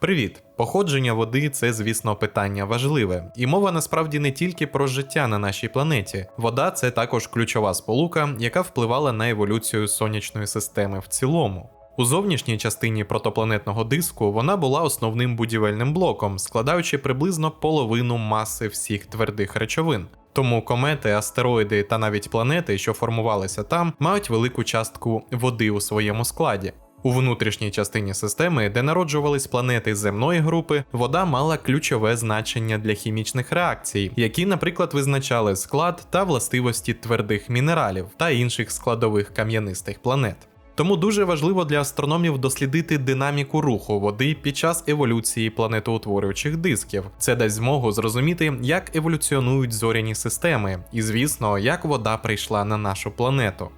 Привіт! Походження води це, звісно, питання важливе, і мова насправді не тільки про життя на нашій планеті. Вода це також ключова сполука, яка впливала на еволюцію сонячної системи в цілому. У зовнішній частині протопланетного диску вона була основним будівельним блоком, складаючи приблизно половину маси всіх твердих речовин. Тому комети, астероїди та навіть планети, що формувалися там, мають велику частку води у своєму складі. У внутрішній частині системи, де народжувались планети земної групи, вода мала ключове значення для хімічних реакцій, які, наприклад, визначали склад та властивості твердих мінералів та інших складових кам'янистих планет. Тому дуже важливо для астрономів дослідити динаміку руху води під час еволюції планетоутворюючих дисків. Це дасть змогу зрозуміти, як еволюціонують зоряні системи, і, звісно, як вода прийшла на нашу планету.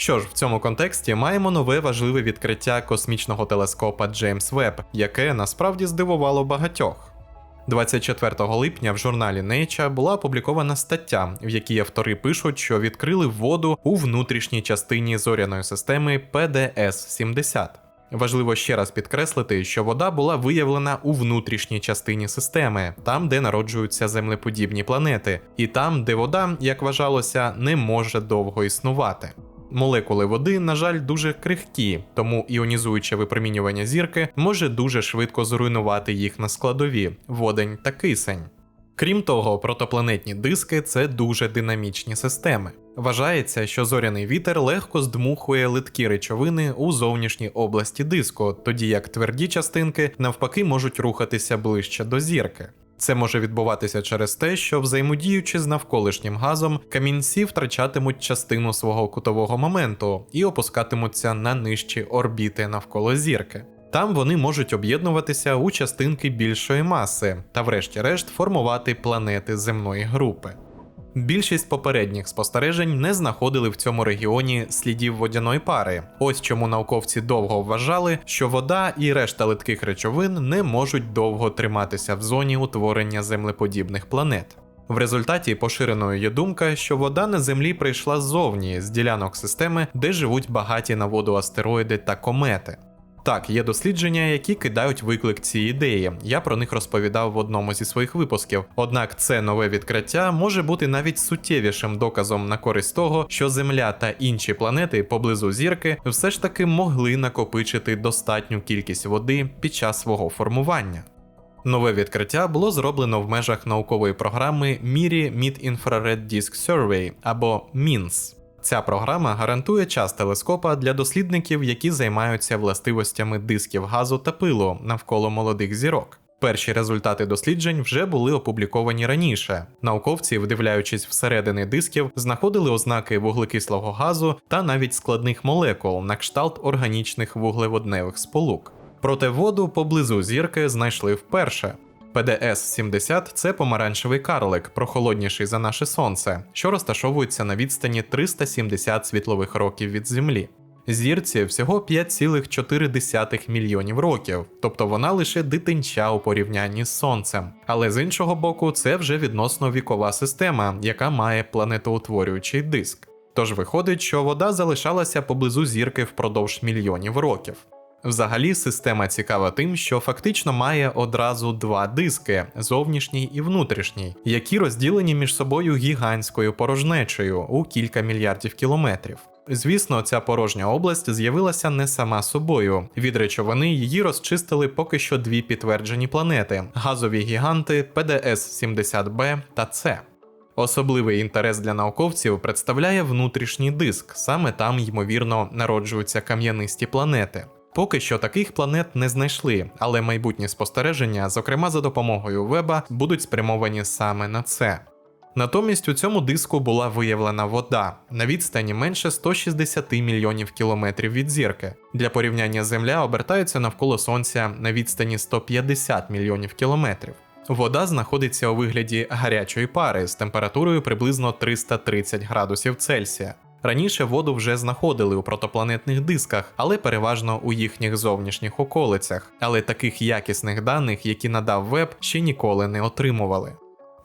Що ж, в цьому контексті маємо нове важливе відкриття космічного телескопа Джеймс Веб, яке насправді здивувало багатьох. 24 липня в журналі Nature була опублікована стаття, в якій автори пишуть, що відкрили воду у внутрішній частині зоряної системи PDS-70. Важливо ще раз підкреслити, що вода була виявлена у внутрішній частині системи, там, де народжуються землеподібні планети, і там, де вода, як вважалося, не може довго існувати. Молекули води, на жаль, дуже крихкі, тому іонізуюче випромінювання зірки може дуже швидко зруйнувати їх на складові водень та кисень. Крім того, протопланетні диски це дуже динамічні системи. Вважається, що зоряний вітер легко здмухує литкі речовини у зовнішній області диску, тоді як тверді частинки навпаки можуть рухатися ближче до зірки. Це може відбуватися через те, що взаємодіючи з навколишнім газом, камінці втрачатимуть частину свого кутового моменту і опускатимуться на нижчі орбіти навколо зірки. Там вони можуть об'єднуватися у частинки більшої маси та, врешті-решт, формувати планети земної групи. Більшість попередніх спостережень не знаходили в цьому регіоні слідів водяної пари. Ось чому науковці довго вважали, що вода і решта литких речовин не можуть довго триматися в зоні утворення землеподібних планет. В результаті поширеною є думка, що вода на Землі прийшла ззовні з ділянок системи, де живуть багаті на воду астероїди та комети. Так, є дослідження, які кидають виклик цій ідеї. Я про них розповідав в одному зі своїх випусків. Однак це нове відкриття може бути навіть суттєвішим доказом на користь того, що Земля та інші планети поблизу зірки все ж таки могли накопичити достатню кількість води під час свого формування. Нове відкриття було зроблено в межах наукової програми Мірі Mid Infrared Disk Survey або MINS. Ця програма гарантує час телескопа для дослідників, які займаються властивостями дисків газу та пилу навколо молодих зірок. Перші результати досліджень вже були опубліковані раніше. Науковці, вдивляючись всередини дисків, знаходили ознаки вуглекислого газу та навіть складних молекул на кшталт органічних вуглеводневих сполук. Проте воду поблизу зірки знайшли вперше. ПДС-70 це помаранчевий карлик, прохолодніший за наше сонце, що розташовується на відстані 370 світлових років від Землі. Зірці всього 5,4 мільйонів років, тобто вона лише дитинча у порівнянні з сонцем. Але з іншого боку, це вже відносно вікова система, яка має планетоутворюючий диск. Тож виходить, що вода залишалася поблизу зірки впродовж мільйонів років. Взагалі, система цікава тим, що фактично має одразу два диски зовнішній і внутрішній, які розділені між собою гігантською порожнечею у кілька мільярдів кілометрів. Звісно, ця порожня область з'явилася не сама собою. Від речовини її розчистили поки що дві підтверджені планети: газові гіганти ПДС-70Б та С. Особливий інтерес для науковців представляє внутрішній диск, саме там, ймовірно, народжуються кам'янисті планети. Поки що таких планет не знайшли, але майбутні спостереження, зокрема за допомогою веба, будуть спрямовані саме на це. Натомість у цьому диску була виявлена вода на відстані менше 160 мільйонів кілометрів від зірки. Для порівняння Земля обертається навколо Сонця на відстані 150 мільйонів кілометрів. Вода знаходиться у вигляді гарячої пари з температурою приблизно 330 градусів Цельсія. Раніше воду вже знаходили у протопланетних дисках, але переважно у їхніх зовнішніх околицях. Але таких якісних даних, які надав веб, ще ніколи не отримували.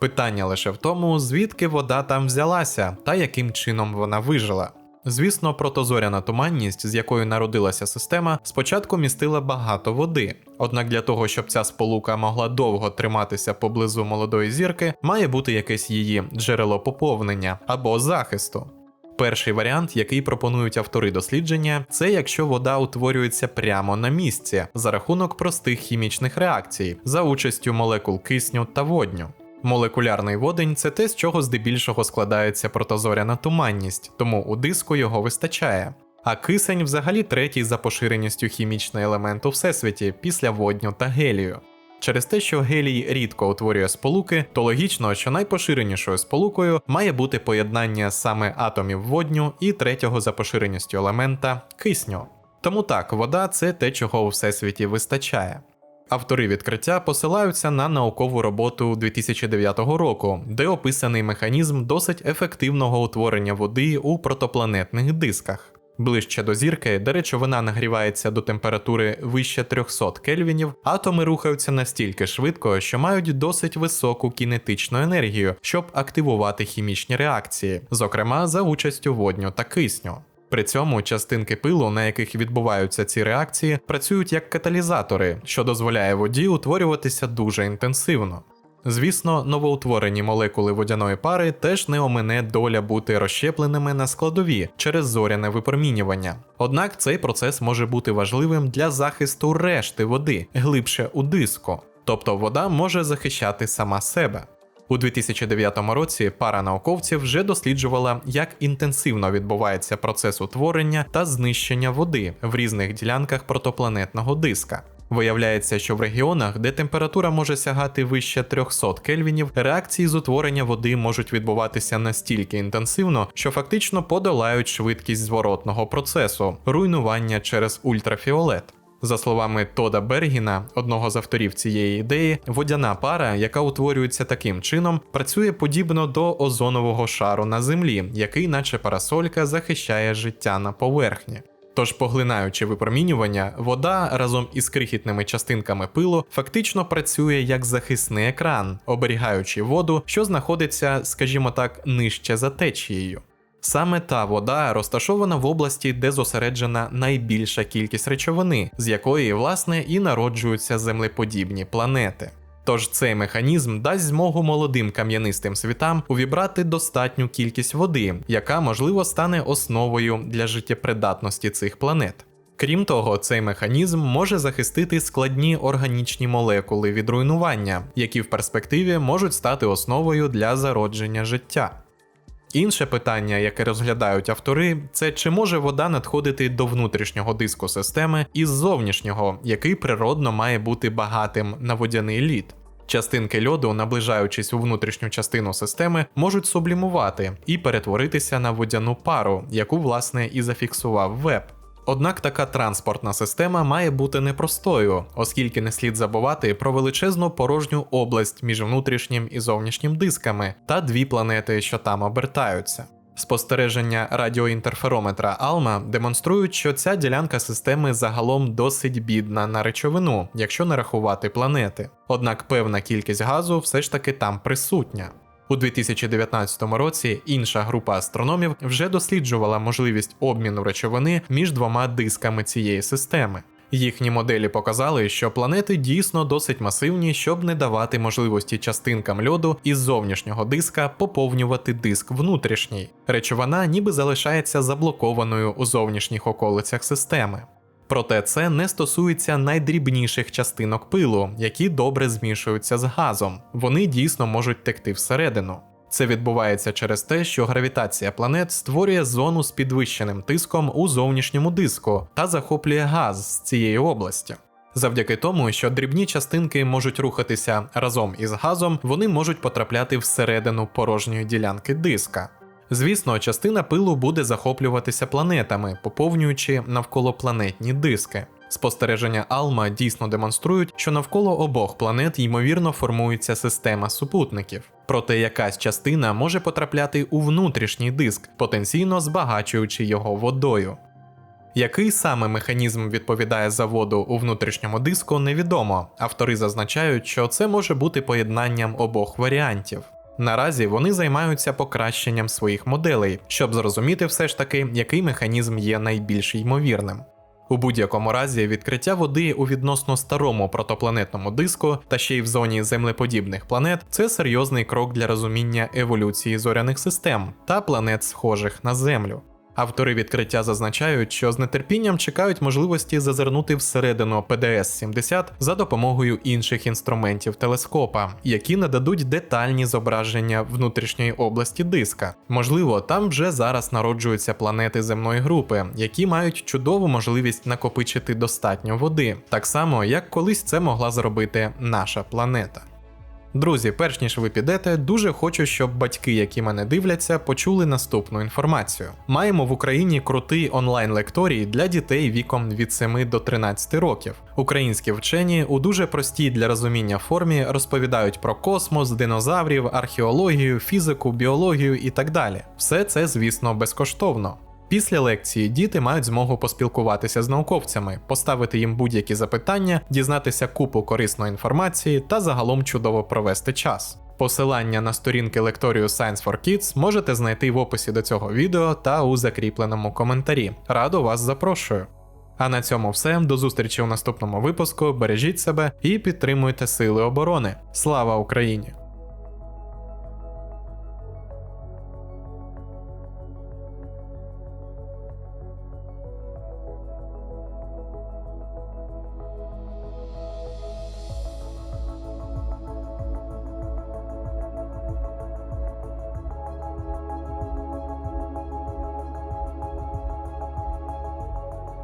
Питання лише в тому, звідки вода там взялася та яким чином вона вижила. Звісно, протозоряна туманність, з якою народилася система, спочатку містила багато води. Однак для того, щоб ця сполука могла довго триматися поблизу молодої зірки, має бути якесь її джерело поповнення або захисту. Перший варіант, який пропонують автори дослідження, це якщо вода утворюється прямо на місці за рахунок простих хімічних реакцій за участю молекул кисню та водню. Молекулярний водень це те, з чого здебільшого складається протозоряна туманність, тому у диску його вистачає. А кисень взагалі третій за поширеністю хімічний елемент у всесвіті після водню та гелію. Через те, що гелій рідко утворює сполуки, то логічно, що найпоширенішою сполукою має бути поєднання саме атомів водню і третього за поширеністю елемента кисню. Тому так, вода це те, чого у всесвіті вистачає. Автори відкриття посилаються на наукову роботу 2009 року, де описаний механізм досить ефективного утворення води у протопланетних дисках. Ближче до зірки, де речовина нагрівається до температури вище 300 кельвінів, атоми рухаються настільки швидко, що мають досить високу кінетичну енергію, щоб активувати хімічні реакції, зокрема за участю водню та кисню. При цьому частинки пилу, на яких відбуваються ці реакції, працюють як каталізатори, що дозволяє воді утворюватися дуже інтенсивно. Звісно, новоутворені молекули водяної пари теж не омине доля бути розщепленими на складові через зоряне випромінювання. Однак цей процес може бути важливим для захисту решти води глибше у диску, тобто вода може захищати сама себе. У 2009 році пара науковців вже досліджувала, як інтенсивно відбувається процес утворення та знищення води в різних ділянках протопланетного диска. Виявляється, що в регіонах, де температура може сягати вище 300 кельвінів, реакції з утворення води можуть відбуватися настільки інтенсивно, що фактично подолають швидкість зворотного процесу руйнування через ультрафіолет. За словами Тода Бергіна, одного з авторів цієї ідеї, водяна пара, яка утворюється таким чином, працює подібно до озонового шару на землі, який, наче парасолька, захищає життя на поверхні. Тож, поглинаючи випромінювання, вода разом із крихітними частинками пилу фактично працює як захисний екран, оберігаючи воду, що знаходиться, скажімо так, нижче за течією. Саме та вода розташована в області, де зосереджена найбільша кількість речовини, з якої, власне, і народжуються землеподібні планети. Тож цей механізм дасть змогу молодим кам'янистим світам увібрати достатню кількість води, яка можливо стане основою для життєпридатності цих планет. Крім того, цей механізм може захистити складні органічні молекули від руйнування, які в перспективі можуть стати основою для зародження життя. Інше питання, яке розглядають автори, це чи може вода надходити до внутрішнього диску системи із зовнішнього, який природно має бути багатим на водяний лід. Частинки льоду, наближаючись у внутрішню частину системи, можуть сублімувати і перетворитися на водяну пару, яку власне і зафіксував веб. Однак така транспортна система має бути непростою, оскільки не слід забувати про величезну порожню область між внутрішнім і зовнішнім дисками та дві планети, що там обертаються. Спостереження радіоінтерферометра Алма демонструють, що ця ділянка системи загалом досить бідна на речовину, якщо не рахувати планети. Однак певна кількість газу все ж таки там присутня. У 2019 році інша група астрономів вже досліджувала можливість обміну речовини між двома дисками цієї системи. Їхні моделі показали, що планети дійсно досить масивні, щоб не давати можливості частинкам льоду із зовнішнього диска поповнювати диск внутрішній. Речовина ніби залишається заблокованою у зовнішніх околицях системи. Проте це не стосується найдрібніших частинок пилу, які добре змішуються з газом. Вони дійсно можуть текти всередину. Це відбувається через те, що гравітація планет створює зону з підвищеним тиском у зовнішньому диску та захоплює газ з цієї області. Завдяки тому, що дрібні частинки можуть рухатися разом із газом, вони можуть потрапляти всередину порожньої ділянки диска. Звісно, частина пилу буде захоплюватися планетами, поповнюючи навколопланетні диски. Спостереження Алма дійсно демонструють, що навколо обох планет ймовірно формується система супутників, проте якась частина може потрапляти у внутрішній диск, потенційно збагачуючи його водою. Який саме механізм відповідає за воду у внутрішньому диску, невідомо. Автори зазначають, що це може бути поєднанням обох варіантів. Наразі вони займаються покращенням своїх моделей, щоб зрозуміти все ж таки, який механізм є найбільш ймовірним. У будь-якому разі відкриття води у відносно старому протопланетному диску та ще й в зоні землеподібних планет це серйозний крок для розуміння еволюції зоряних систем та планет, схожих на Землю. Автори відкриття зазначають, що з нетерпінням чекають можливості зазирнути всередину ПДС-70 за допомогою інших інструментів телескопа, які нададуть детальні зображення внутрішньої області диска. Можливо, там вже зараз народжуються планети земної групи, які мають чудову можливість накопичити достатньо води, так само як колись це могла зробити наша планета. Друзі, перш ніж ви підете, дуже хочу, щоб батьки, які мене дивляться, почули наступну інформацію. Маємо в Україні крутий онлайн-лекторій для дітей віком від 7 до 13 років. Українські вчені у дуже простій для розуміння формі розповідають про космос, динозаврів, археологію, фізику, біологію і так далі. Все це, звісно, безкоштовно. Після лекції діти мають змогу поспілкуватися з науковцями, поставити їм будь-які запитання, дізнатися купу корисної інформації та загалом чудово провести час. Посилання на сторінки лекторію Science for Kids можете знайти в описі до цього відео та у закріпленому коментарі. Радо вас запрошую. А на цьому все. До зустрічі у наступному випуску. Бережіть себе і підтримуйте Сили оборони. Слава Україні!